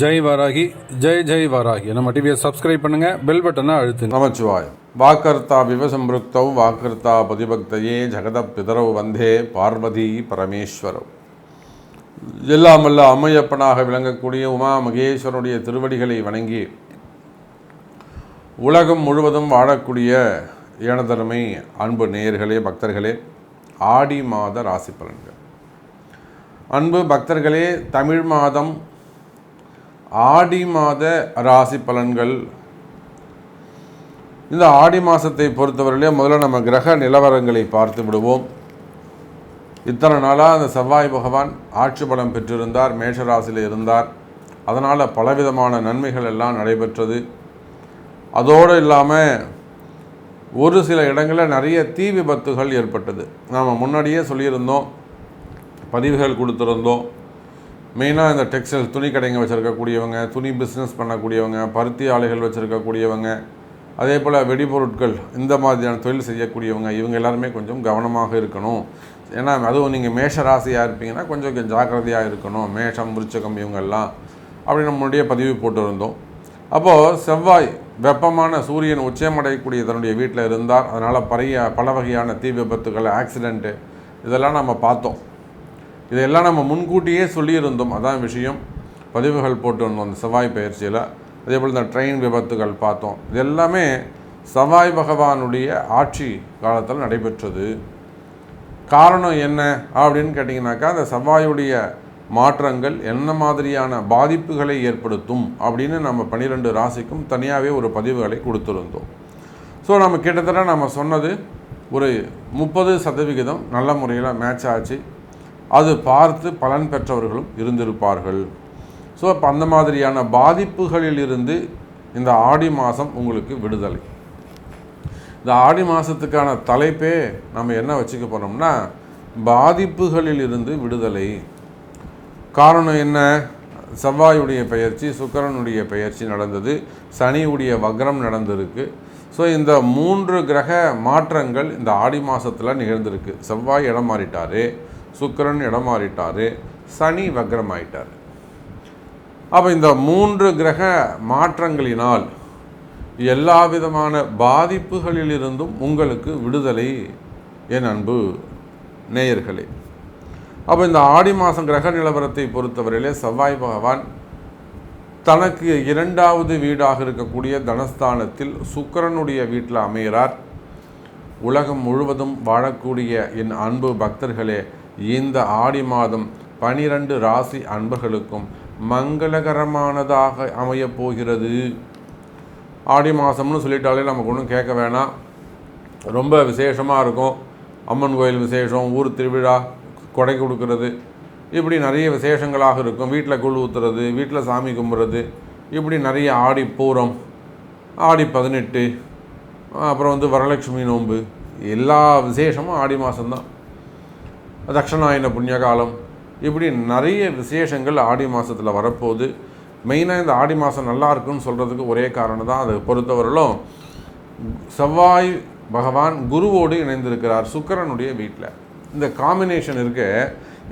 ஜெய் வாராகி ஜெய் ஜெய் வாராகி. நம்ம டிவியை சப்ஸ்கிரைப் பண்ணுங்க பெல் பட்டனை அழுத்து நமச்சிவாய் வாக்கர்த்தா விவசம்பிருக்தௌ வாக்கர்த்தா பதிபக்தையே ஜெகத பிதரவு வந்தே பார்வதி பரமேஸ்வரவ் எல்லாம் வல்ல அம்மையப்பனாக விளங்கக்கூடிய உமா மகேஸ்வரனுடைய திருவடிகளை வணங்கி உலகம் முழுவதும் வாழக்கூடிய எனதருமை அன்பு நேயர்களே பக்தர்களே ஆடி மாத ராசி பலன்கள். அன்பு பக்தர்களே தமிழ் மாதம் ஆடி மாத ராசி பலன்கள். இந்த ஆடி மாதத்தை பொறுத்தவரையிலே முதல்ல நம்ம கிரக நிலவரங்களை பார்த்து விடுவோம். இத்தனை நாளாக அந்த செவ்வாய் பகவான் ஆட்சி பலம் பெற்றிருந்தார் மேஷராசியில் இருந்தார். அதனால் பலவிதமான நன்மைகள் எல்லாம் நடைபெற்றது. அதோடு இல்லாமல் ஒரு சில இடங்களில் நிறைய தீ விபத்துகள் ஏற்பட்டது. நாம் முன்னாடியே சொல்லியிருந்தோம் பதிவுகள் கொடுத்துருந்தோம். மெயினாக இந்த டெக்ஸ்டைல் துணி கடைங்க வச்சுருக்கக்கூடியவங்க துணி பிஸ்னஸ் பண்ணக்கூடியவங்க பருத்தி ஆலைகள் வச்சுருக்கக்கூடியவங்க அதே போல் வெடிபொருட்கள் இந்த மாதிரியான தொழில் செய்யக்கூடியவங்க இவங்க எல்லாருமே கொஞ்சம் கவனமாக இருக்கணும். ஏன்னா அதுவும் நீங்கள் மேஷ ராசியாக இருப்பீங்கன்னா கொஞ்சம் கொஞ்சம் ஜாக்கிரதையாக இருக்கணும். மேஷம் விருச்சகம் இவங்கெல்லாம் அப்படி நம்மளுடைய பதிவு போட்டிருந்தோம். அப்போது செவ்வாய் வெப்பமான சூரியன் உச்சமடையக்கூடிய தன்னுடைய வீட்டில் இருந்தார். அதனால் பறைய பல வகையான தீ விபத்துகள் ஆக்சிடெண்ட்டு இதெல்லாம் நம்ம பார்த்தோம். இதையெல்லாம் நம்ம முன்கூட்டியே சொல்லியிருந்தோம். அதான் விஷயம். பதிவுகள் போட்டு வந்தோம் அந்த செவ்வாய் பயிற்சியில். அதே போல் இந்த ட்ரெயின் விபத்துகள் பார்த்தோம். இது எல்லாமே செவ்வாய் பகவானுடைய ஆட்சி காலத்தில் நடைபெற்றது. காரணம் என்ன அப்படின்னு கேட்டிங்கனாக்கா அந்த செவ்வாயுடைய மாற்றங்கள் என்ன மாதிரியான பாதிப்புகளை ஏற்படுத்தும் அப்படின்னு நம்ம பன்னிரெண்டு ராசிக்கும் தனியாகவே ஒரு பதிவுகளை கொடுத்துருந்தோம். ஸோ நம்ம கிட்டத்தட்ட நம்ம சொன்னது ஒரு முப்பது சதவிகிதம் நல்ல முறையில் மேட்ச் ஆச்சு. அது பார்த்து பலன் பெற்றவர்களும் இருந்திருப்பார்கள். ஸோ அப்போ அந்த மாதிரியான பாதிப்புகளில் இருந்து இந்த ஆடி மாதம் உங்களுக்கு விடுதலை. இந்த ஆடி மாதத்துக்கான தலைப்பே நம்ம என்ன வச்சுக்க போகிறோம்னா பாதிப்புகளில் இருந்து விடுதலை. காரணம் என்ன? செவ்வாயுடைய பெயர்ச்சி சுக்கரனுடைய பெயர்ச்சி நடந்தது சனியுடைய வக்ரம் நடந்திருக்கு. ஸோ இந்த மூன்று கிரக மாற்றங்கள் இந்த ஆடி மாதத்தில் நிகழ்ந்திருக்கு. செவ்வாய் இடம் மாறிட்டாரு. சுக்கிரன் இடம் மாறிட்டார் சனி வக்ரம் ஆயிட்டார் அப்போ இந்த மூன்று கிரக மாற்றங்களினால் எல்லா விதமான பாதிப்புகளிலிருந்தும் உங்களுக்கு விடுதலை என் அன்பு நேயர்களே. அப்போ இந்த ஆடி மாதம் கிரக நிலவரத்தை பொறுத்தவரையிலே செவ்வாய் பகவான் தனக்கு இரண்டாவது வீடாக இருக்கக்கூடிய தனஸ்தானத்தில் சுக்கரனுடைய வீட்டில் அமைகிறார் உலகம் முழுவதும் வாழக்கூடிய என் அன்பு பக்தர்களே இந்த ஆடி மாதம் பனிரெண்டு ராசி அன்பர்களுக்கும் மங்களகரமானதாக அமையப் போகிறது. ஆடி மாதம்னு சொல்லிட்டாலே நமக்கு ஒன்றும் கேட்க வேணாம். ரொம்ப விசேஷமாக இருக்கும். அம்மன் கோயில் விசேஷம் ஊர் திருவிழா கொடை கொடுக்கறது. இப்படி நிறைய விசேஷங்களாக இருக்கும். வீட்டில் குழு ஊற்றுறது வீட்டில் சாமி கும்புறது. இப்படி நிறைய ஆடி பூரம் ஆடி பதினெட்டு அப்புறம் வந்து வரலட்சுமி நோன்பு. எல்லா விசேஷமும் ஆடி மாதம்தான் தட்சணாயன புண்ணியகாலம். இப்படி நிறைய விசேஷங்கள் ஆடி மாதத்தில் வரப்போகுது. மெயினாக இந்த ஆடி மாதம் நல்லா இருக்குன்னு சொல்கிறதுக்கு ஒரே காரணம் தான் அதை. பொறுத்தவரையிலும் செவ்வாய் பகவான் குருவோடு இணைந்திருக்கிறார் சுக்கரனுடைய வீட்டில் இந்த காம்பினேஷன் இருக்கு.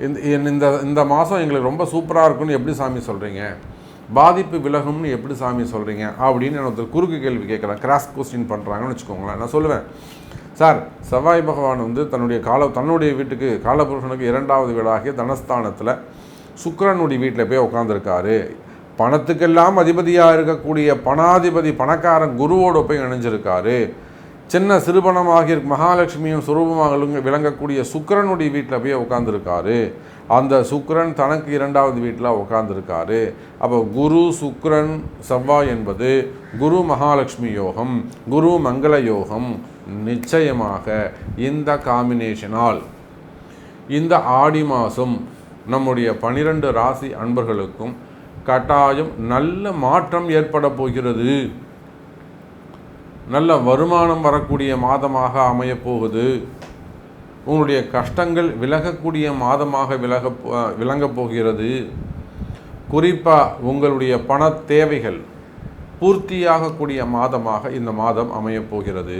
இந்த இந்த இந்த மாதம் எங்களுக்கு ரொம்ப சூப்பராக இருக்குன்னு எப்படி சாமி சொல்கிறீங்க பாதிப்பு விலகும்னு எப்படி சாமி சொல்கிறீங்க அப்படின்னு ஒருத்தர் குறுக்கு கேள்வி கேட்குறேன். கிராஸ் கொஸ்டின் பண்ணுறாங்கன்னு வச்சுக்கோங்களேன். நான் சொல்லுவேன். சார் செவ்வாய் பகவான் வந்து தன்னுடைய கால தன்னுடைய வீட்டுக்கு காலபுருஷனுக்கு இரண்டாவது வீடாகிய தனஸ்தானத்தில் சுக்கரனுடைய வீட்டில் போய் உட்காந்துருக்காரு பணத்துக்கெல்லாம் அதிபதியாக இருக்கக்கூடிய பணாதிபதி பணக்காரன் குருவோடு போய் இணைஞ்சிருக்காரு. சின்ன சிறுபணமாகிய மகாலட்சுமியும் சுரூபமாக விளங்கக்கூடிய சுக்கரனுடைய வீட்டில் போய் உட்காந்துருக்காரு அந்த சுக்கரன் தனக்கு இரண்டாவது வீட்டில் உட்காந்துருக்காரு அப்போ குரு சுக்கரன் செவ்வாய் என்பது குரு மகாலட்சுமி யோகம் குரு மங்கள யோகம் நிச்சயமாக இந்த காம்பினேஷனால் இந்த ஆடி மாதம் நம்முடைய பனிரெண்டு ராசி அன்பர்களுக்கும் கட்டாயம் நல்ல மாற்றம் ஏற்பட போகிறது. நல்ல வருமானம் வரக்கூடிய மாதமாக அமையப்போகுது உங்களுடைய கஷ்டங்கள் விலகக்கூடிய மாதமாக விலக விளங்கப் போகிறது. குறிப்பாக உங்களுடைய பண தேவைகள் பூர்த்தியாகக்கூடிய மாதமாக இந்த மாதம் அமையப் போகிறது.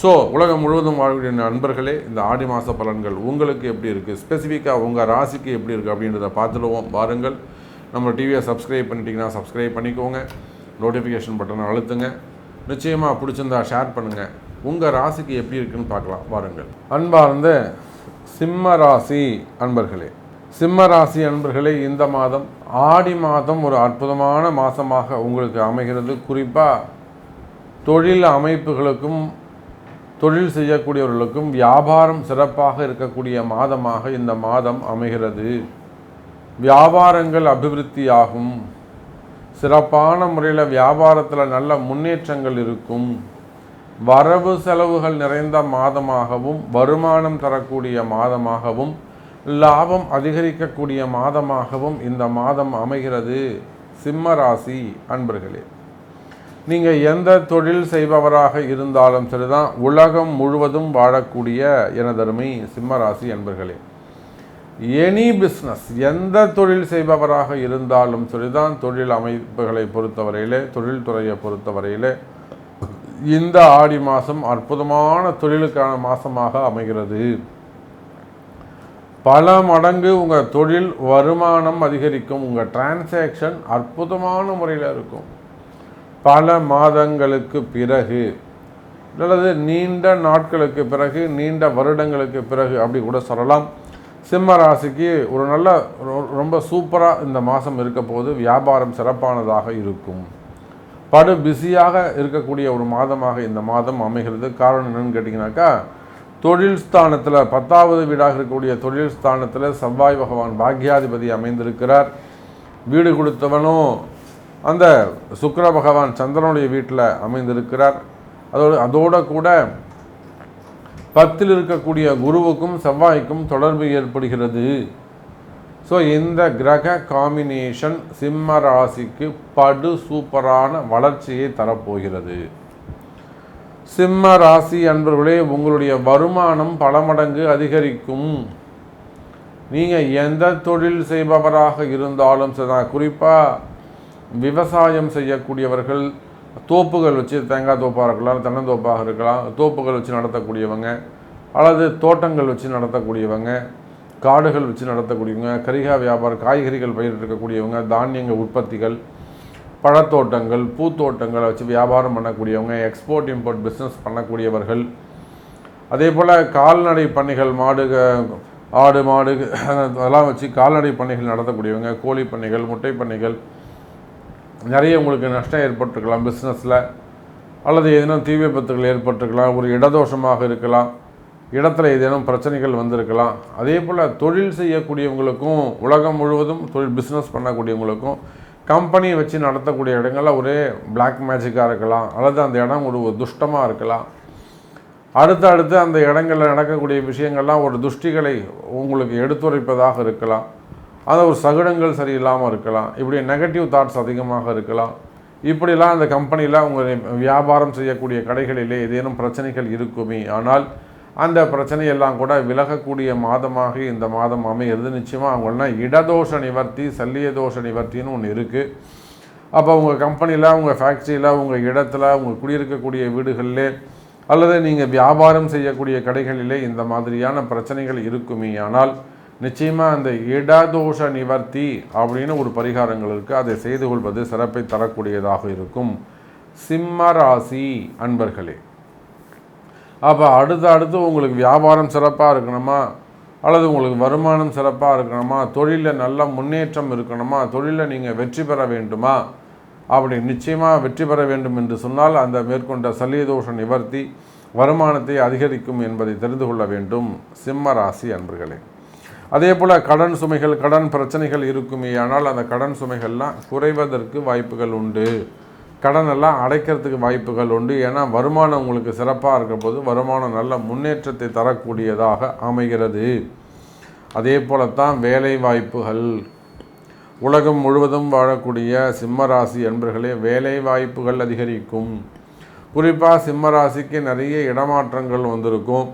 ஸோ உலகம் முழுவதும் வாழக்கூடிய நண்பர்களே இந்த ஆடி மாத பலன்கள் உங்களுக்கு எப்படி இருக்குது ஸ்பெசிஃபிக்காக உங்கள் ராசிக்கு எப்படி இருக்குது அப்படின்றத பார்த்துடுவோம். வாருங்கள். நம்ம டிவியை சப்ஸ்கிரைப் பண்ணிட்டீங்கன்னா சப்ஸ்கிரைப் பண்ணிக்கோங்க. நோட்டிஃபிகேஷன் பட்டனை அழுத்துங்க. நிச்சயமாக பிடிச்சிருந்தா ஷேர் பண்ணுங்கள் உங்கள் ராசிக்கு எப்படி இருக்குன்னு பார்க்கலாம். வாருங்கள். அன்பார்ந்த சிம்ம ராசி அன்பர்களே சிம்ம ராசி அன்பர்களே இந்த மாதம் ஆடி மாதம் ஒரு அற்புதமான மாதமாக உங்களுக்கு அமைகிறது. குறிப்பாக தொழில் அமைப்புகளுக்கும் தொழில் செய்யக்கூடியவர்களுக்கும் வியாபாரம் சிறப்பாக இருக்கக்கூடிய மாதமாக இந்த மாதம் அமைகிறது. வியாபாரங்கள் அபிவிருத்தியாகும். சிறப்பான முறையில் வியாபாரத்தில் நல்ல முன்னேற்றங்கள் இருக்கும். வரவு செலவுகள் நிறைந்த மாதமாகவும் வருமானம் தரக்கூடிய மாதமாகவும் லாபம் அதிகரிக்கக்கூடிய மாதமாகவும் இந்த மாதம் அமைகிறது. சிம்ம ராசி அன்பர்களே. நீங்கள் எந்த தொழில் செய்பவராக இருந்தாலும் சரிதான் உலகம் முழுவதும் வாழக்கூடிய எனதருமை சிம்மராசி என்பர்களே எனி பிஸ்னஸ் எந்த தொழில் செய்பவராக இருந்தாலும் சரிதான் தொழில் அமைப்புகளை பொறுத்தவரையிலே தொழில்துறையை பொறுத்தவரையிலே இந்த ஆடி மாதம் அற்புதமான தொழிலுக்கான மாதமாக அமைகிறது. பல மடங்கு உங்கள் தொழில் வருமானம் அதிகரிக்கும் உங்கள் டிரான்சாக்ஷன் அற்புதமான முறையில் இருக்கும். பல மாதங்களுக்கு பிறகு. அல்லது நீண்ட நாட்களுக்கு பிறகு நீண்ட வருடங்களுக்கு பிறகு அப்படி கூட சொல்லலாம். சிம்ம ராசிக்கு ஒரு நல்ல ரொம்ப சூப்பராக இந்த மாதம் இருக்க போது வியாபாரம் சிறப்பானதாக இருக்கும். படு பிஸியாக இருக்கக்கூடிய ஒரு மாதமாக இந்த மாதம் அமைகிறது. காரணம் என்னன்னு கேட்டிங்கனாக்கா தொழில் ஸ்தானத்தில் பத்தாவது வீடாக இருக்கக்கூடிய தொழில் ஸ்தானத்தில் செவ்வாய் பகவான் பாக்யாதிபதி அமைந்திருக்கிறார். வீடு கொடுத்தவனும் அந்த சுக்கர பகவான் சந்திரனுடைய வீட்டில் அமைந்திருக்கிறார். அதோடு அதோட கூட பத்தில் இருக்கக்கூடிய குருவுக்கும் செவ்வாய்க்கும் தொடர்பு ஏற்படுகிறது. ஸோ இந்த கிரக காம்பினேஷன் சிம்ம ராசிக்கு படு சூப்பரான வளர்ச்சியை தரப்போகிறது. சிம்ம ராசி அன்பர்களே உங்களுடைய வருமானம் பல மடங்கு அதிகரிக்கும். நீங்கள் எந்த தொழில் செய்பவராக இருந்தாலும் சரிதான் குறிப்பாக விவசாயம் செய்யக்கூடியவர்கள் தோப்புகள் வச்சு தேங்காய் தோப்பாக இருக்கலாம் தென்னந்தோப்பாக இருக்கலாம் தோப்புகள் வச்சு நடத்தக்கூடியவங்க அல்லது தோட்டங்கள் வச்சு நடத்தக்கூடியவங்க காடுகள் வச்சு நடத்தக்கூடியவங்க கரிகா வியாபாரம் காய்கறிகள் பயிரிட்டிருக்கக்கூடியவங்க தானியங்கள் உற்பத்திகள் பழத்தோட்டங்கள் பூத்தோட்டங்களை வச்சு வியாபாரம் பண்ணக்கூடியவங்க எக்ஸ்போர்ட் இம்போர்ட் பிஸ்னஸ் பண்ணக்கூடியவர்கள். அதே போல் கால்நடை பண்ணைகள் மாடு ஆடு மாடு அதெல்லாம் வச்சு கால்நடை பண்ணைகள் நடத்தக்கூடியவங்க கோழி பண்ணைகள் முட்டை பண்ணைகள் நிறைய உங்களுக்கு நஷ்டம் ஏற்பட்டிருக்கலாம் பிஸ்னஸில் அல்லது ஏதேனும் தீ விபத்துகள் ஏற்பட்டிருக்கலாம் ஒரு இடதோஷமாக இருக்கலாம் இடத்துல ஏதேனும் பிரச்சனைகள் வந்திருக்கலாம். அதே போல் தொழில் செய்யக்கூடியவங்களுக்கும் உலகம் முழுவதும் தொழில் பிஸ்னஸ் பண்ணக்கூடியவங்களுக்கும் கம்பெனி வச்சு நடத்தக்கூடிய இடங்கள்லாம் ஒரே பிளாக் மேஜிக்காக இருக்கலாம் அல்லது அந்த இடம் ஒரு துஷ்டமாக இருக்கலாம். அடுத்து அடுத்து அந்த இடங்களில் நடக்கக்கூடிய விஷயங்கள்லாம் ஒரு துஷ்டிகளை உங்களுக்கு எடுத்துரைப்பதாக இருக்கலாம். அது ஒரு சகுனங்கள் சரியில்லாமல் இருக்கலாம் இப்படி நெகட்டிவ் தாட்ஸ் அதிகமாக இருக்கலாம். இப்படிலாம் அந்த கம்பெனியில் உங்கள் வியாபாரம் செய்யக்கூடிய கடைகளிலே ஏதேனும் பிரச்சனைகள் இருக்குமே ஆனால் அந்த பிரச்சனையெல்லாம் கூட விலகக்கூடிய மாதமாக இந்த மாதம் அமைகிறது நிச்சயமாக அவங்களாம் இடதோஷ நிவர்த்தி சல்லிய தோஷ நிவர்த்தின்னு ஒன்று இருக்குது அப்போ உங்கள் கம்பெனியில் உங்கள் ஃபேக்ட்ரியில் உங்கள் இடத்துல உங்கள் குடியிருக்கக்கூடிய வீடுகளிலே அல்லது நீங்கள் வியாபாரம் செய்யக்கூடிய கடைகளிலே இந்த மாதிரியான பிரச்சனைகள் இருக்குமே. ஆனால் நிச்சயமாக அந்த இடதோஷ நிவர்த்தி அப்படின்னு ஒரு பரிகாரங்கள் இருக்குது அதை செய்து கொள்வது சிறப்பை தரக்கூடியதாக இருக்கும். சிம்ம ராசி அன்பர்களே அப்போ அடுத்து அடுத்து உங்களுக்கு வியாபாரம் சிறப்பாக இருக்கணுமா? அல்லது உங்களுக்கு வருமானம் சிறப்பாக இருக்கணுமா? தொழிலில் நல்ல முன்னேற்றம் இருக்கணுமா? தொழிலில் நீங்கள் வெற்றி பெற வேண்டுமா? அப்படி நிச்சயமாக வெற்றி பெற வேண்டும் என்று சொன்னால் அந்த மேற்கொண்ட சல்லியதோஷ நிவர்த்தி வருமானத்தை அதிகரிக்கும் என்பதை தெரிந்து கொள்ள வேண்டும். சிம்ம ராசி அன்பர்களே. அதே போல் கடன் சுமைகள் கடன் பிரச்சனைகள் இருக்குமே ஆனால் அந்த கடன் சுமைகள்லாம் குறைவதற்கு வாய்ப்புகள் உண்டு. கடனெல்லாம் அடைக்கிறதுக்கு வாய்ப்புகள் உண்டு. ஏன்னா வருமானம் உங்களுக்கு சிறப்பாக இருக்கிற போது வருமானம் நல்ல முன்னேற்றத்தை தரக்கூடியதாக அமைகிறது. அதே போலத்தான் வேலை வாய்ப்புகள். உலகம் முழுவதும் வாழக்கூடிய சிம்மராசி என்பர்களே வேலை வாய்ப்புகள் அதிகரிக்கும். குறிப்பாக சிம்மராசிக்கு நிறைய இடமாற்றங்கள் வந்திருக்கும்.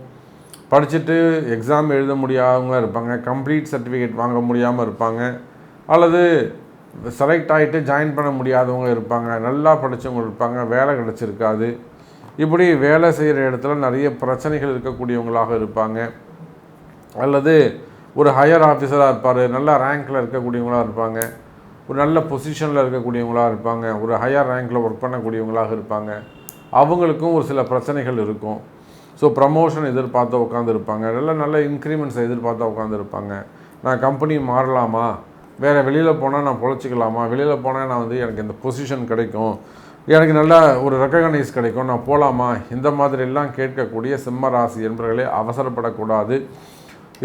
படிச்சுட்டு எக்ஸாம் எழுத முடியாதவங்க இருப்பாங்க கம்ப்ளீட் சர்டிஃபிகேட் வாங்க முடியாமல் இருப்பாங்க அல்லது செலக்ட் ஆகிட்டு ஜாயின் பண்ண முடியாதவங்க இருப்பாங்க நல்லா படித்தவங்க இருப்பாங்க வேலை கிடச்சிருக்காது. இப்படி வேலை செய்கிற இடத்துல நிறைய பிரச்சனைகள் இருக்கக்கூடியவங்களாக இருப்பாங்க. அல்லது ஒரு ஹையர் ஆஃபீஸராக இருப்பார் நல்ல ரேங்க்கில் இருக்கக்கூடியவங்களாக இருப்பாங்க ஒரு நல்ல பொசிஷனில் இருக்கக்கூடியவங்களாக இருப்பாங்க ஒரு ஹையர் ரேங்க்கில் ஒர்க் பண்ணக்கூடியவங்களாக இருப்பாங்க. அவங்களுக்கும் ஒரு சில பிரச்சனைகள் இருக்கும். ஸோ ப்ரமோஷன் எதிர்பார்த்து உட்காந்துருப்பாங்க நல்ல நல்ல இன்க்ரிமெண்ட்ஸ் எதிர்பார்த்து உட்காந்துருப்பாங்க நான் கம்பெனி மாறலாமா? வேறு வெளியில் போனால் நான் பொழைச்சிக்கலாமா? வெளியில் போனால் நான் வந்து எனக்கு இந்த பொசிஷன் கிடைக்கும். எனக்கு நல்ல ஒரு ரெக்கக்னைஸ் கிடைக்கும். நான் போகலாமா இந்த மாதிரிலாம் கேட்கக்கூடிய சிம்ம ராசி என்பவர்களே அவசரப்படக்கூடாது.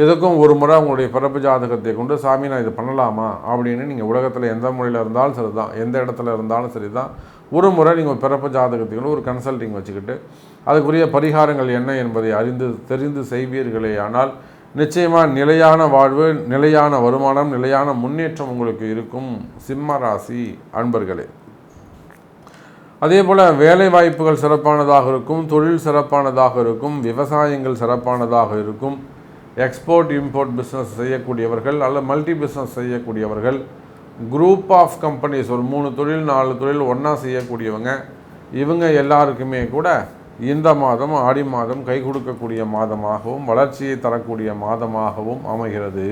எதுக்கும் ஒரு முறை உங்களுடைய பிறப்பு ஜாதகத்தை கொண்டு சாமி நான் இது பண்ணலாமா? அப்படின்னு நீங்கள் உலகத்தில் எந்த மொழியில் இருந்தாலும் சரி தான் எந்த இடத்துல இருந்தாலும் சரி தான் ஒரு முறை நீங்கள் பிறப்பு ஜாதகத்தை கொண்டு ஒரு கன்சல்டிங் வச்சுக்கிட்டு அதுக்குரிய பரிகாரங்கள் என்ன என்பதை அறிந்து தெரிந்து செய்வீர்களே. ஆனால் நிச்சயமாக நிலையான வாழ்வு நிலையான வருமானம் நிலையான முன்னேற்றம் உங்களுக்கு இருக்கும் சிம்ம ராசி அன்பர்களே. அதே போல் வேலை வாய்ப்புகள் சிறப்பானதாக இருக்கும் தொழில் சிறப்பானதாக இருக்கும் விவசாயங்கள் சிறப்பானதாக இருக்கும் எக்ஸ்போர்ட் இம்போர்ட் பிஸ்னஸ் செய்யக்கூடியவர்கள் அல்ல மல்டி பிஸ்னஸ் செய்யக்கூடியவர்கள் குரூப் ஆஃப் கம்பெனிஸ் ஒரு மூணு தொழில் நாலு தொழில் ஒன்றா செய்யக்கூடியவங்க இவங்க எல்லாருக்குமே கூட இந்த மாதம் ஆடி மாதம் கை கொடுக்கக்கூடிய மாதமாகவும் வளர்ச்சியை தரக்கூடிய மாதமாகவும் அமைகிறது.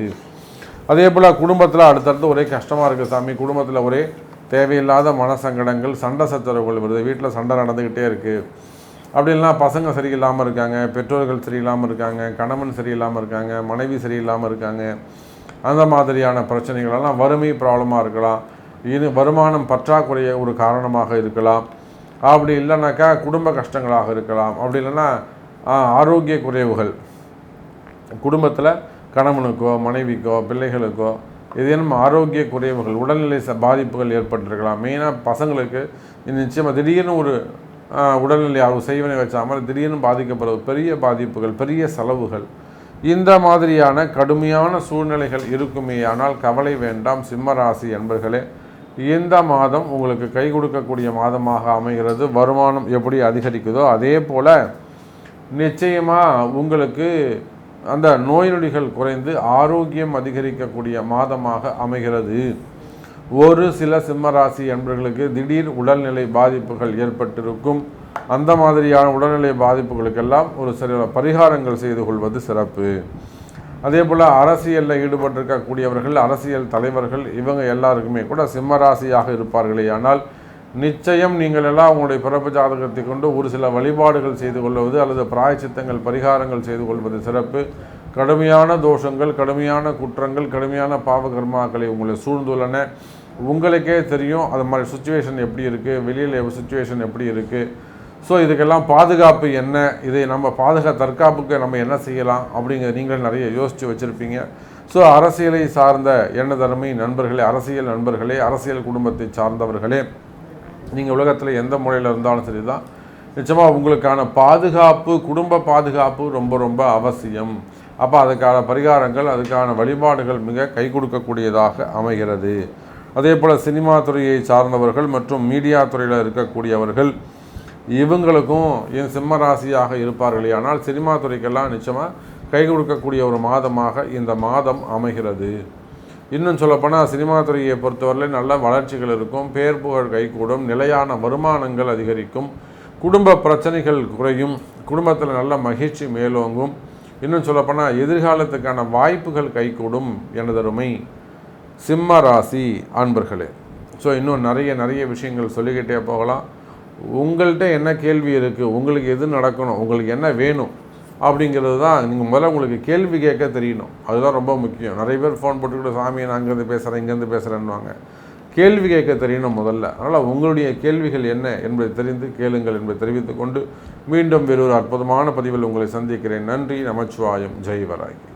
அதே போல் குடும்பத்தில் அடுத்தடுத்து ஒரே கஷ்டமாக இருக்குது சாமி. குடும்பத்தில் ஒரே தேவையில்லாத மனசங்கடங்கள் சண்டை சச்சரவுகள் வருது. வீட்டில் சண்டை நடந்துக்கிட்டே இருக்குது அப்படி பசங்க சரியில்லாமல் இருக்காங்க பெற்றோர்கள் சரியில்லாமல் இருக்காங்க கணவன் சரியில்லாமல் இருக்காங்க மனைவி சரியில்லாமல் இருக்காங்க. அந்த மாதிரியான பிரச்சனைகளெல்லாம் வறுமை ப்ராப்ளமாக இருக்கலாம். இது வருமானம் பற்றாக்குறைய ஒரு காரணமாக இருக்கலாம். அப்படி இல்லைனாக்கா குடும்ப கஷ்டங்களாக இருக்கலாம். அப்படி இல்லைன்னா ஆரோக்கிய குறைவுகள். குடும்பத்தில் கணவனுக்கோ மனைவிக்கோ பிள்ளைகளுக்கோ ஏதேனும் ஆரோக்கிய குறைவுகள் உடல்நிலை பாதிப்புகள் ஏற்பட்டிருக்கலாம். மெயினாக பசங்களுக்கு நிச்சயமாக திடீர்னு ஒரு உடல்நிலை அவர் செய்வனை வச்சாமல் திடீர்னு பாதிக்கப்படுவது பெரிய பாதிப்புகள் பெரிய செலவுகள். இந்த மாதிரியான கடுமையான சூழ்நிலைகள் இருக்குமே ஆனால் கவலை வேண்டாம். சிம்மராசி என்பர்களே இந்த மாதம் உங்களுக்கு கை கொடுக்கக்கூடிய மாதமாக அமைகிறது. வருமானம் எப்படி அதிகரிக்குதோ அதே போல் நிச்சயமாக உங்களுக்கு அந்த நோய் நொடிகள் குறைந்து ஆரோக்கியம் அதிகரிக்கக்கூடிய மாதமாக அமைகிறது. ஒரு சில சிம்மராசி என்பவர்களுக்கு திடீர் உடல்நிலை பாதிப்புகள் ஏற்பட்டிருக்கும். அந்த மாதிரியான உடல்நிலை பாதிப்புகளுக்கெல்லாம் ஒரு சில பரிகாரங்கள் செய்து கொள்வது சிறப்பு. அதே போல் அரசியலில் ஈடுபட்டிருக்கக்கூடியவர்கள் அரசியல் தலைவர்கள் இவங்க எல்லாருக்குமே கூட சிம்மராசியாக இருப்பார்களே. ஆனால் நிச்சயம் நீங்கள் எல்லாம் உங்களுடைய பிறப்பு ஜாதகத்தை கொண்டு ஒரு சில வழிபாடுகள் செய்து கொள்வது அல்லது பிராயச்சித்தங்கள் பரிகாரங்கள் செய்து கொள்வது சிறப்பு. கடுமையான தோஷங்கள் கடுமையான குற்றங்கள் கடுமையான பாவகர்மாக்களை உங்களை சூழ்ந்துள்ளன. உங்களுக்கே தெரியும் அது மாதிரி சுச்சுவேஷன் எப்படி இருக்குது வெளியில் சுச்சுவேஷன் எப்படி இருக்குது ஸோ இதுக்கெல்லாம் பாதுகாப்பு என்ன? இதை நம்ம பாதுகா தற்காப்புக்கு நம்ம என்ன செய்யலாம்? அப்படிங்கிற நீங்களே நிறைய யோசித்து வச்சுருப்பீங்க. ஸோ அரசியலை சார்ந்த எண்ணதருமை நண்பர்களே அரசியல் நண்பர்களே அரசியல் குடும்பத்தை சார்ந்தவர்களே நீங்கள் உலகத்தில் எந்த முறையில் இருந்தாலும் சரி தான் நிச்சயமாக உங்களுக்கான பாதுகாப்பு குடும்ப பாதுகாப்பு ரொம்ப ரொம்ப அவசியம். அப்போ அதுக்கான பரிகாரங்கள் அதுக்கான வழிபாடுகள் மிக கை கொடுக்கக்கூடியதாக அமைகிறது. அதே போல் சினிமா துறையை சார்ந்தவர்கள் மற்றும் மீடியா துறையில் இருக்கக்கூடியவர்கள் இவங்களுக்கும் என் சிம்ம ராசியாக இருப்பார்களே. ஆனால் சினிமா துறைக்கெல்லாம் நிச்சயமாக கை கொடுக்கக்கூடிய ஒரு மாதமாக இந்த மாதம் அமைகிறது. இன்னும் சொல்லப்போனால் சினிமா துறையை பொறுத்தவரையில் நல்ல வளர்ச்சிகள் இருக்கும் பேர் புகழ் கைகூடும் நிலையான வருமானங்கள் அதிகரிக்கும் குடும்ப பிரச்சனைகள் குறையும் குடும்பத்தில் நல்ல மகிழ்ச்சி மேலோங்கும். இன்னும் சொல்லப்போனால் எதிர்காலத்துக்கான வாய்ப்புகள் கைகூடும் எனதருமை சிம்ம ராசி அன்பர்களே. ஸோ இன்னும் நிறைய நிறைய விஷயங்கள் சொல்லிக்கிட்டே போகலாம். உங்கள்கிட்ட என்ன கேள்வி இருக்குது உங்களுக்கு எது நடக்கணும்? உங்களுக்கு என்ன வேணும்? அப்படிங்கிறது தான் நீங்கள் முதல்ல உங்களுக்கு கேள்வி கேட்க தெரியணும். அதுதான் ரொம்ப முக்கியம். நிறைய பேர் ஃபோன் போட்டுக்கிட்டு சாமி நான் அங்கேருந்து பேசுகிறேன் இங்கேருந்து பேசுகிறேன்னுவாங்க கேள்வி கேட்க தெரியணும் முதல்ல. அதனால் உங்களுடைய கேள்விகள் என்ன என்பதை தெரிந்து கேளுங்கள் என்பதை தெரிவித்துக் கொண்டு மீண்டும் வேறொரு அற்புதமான பதிவில் உங்களை சந்திக்கிறேன். நன்றி நமச்சிவாயம். ஜெய்வராகி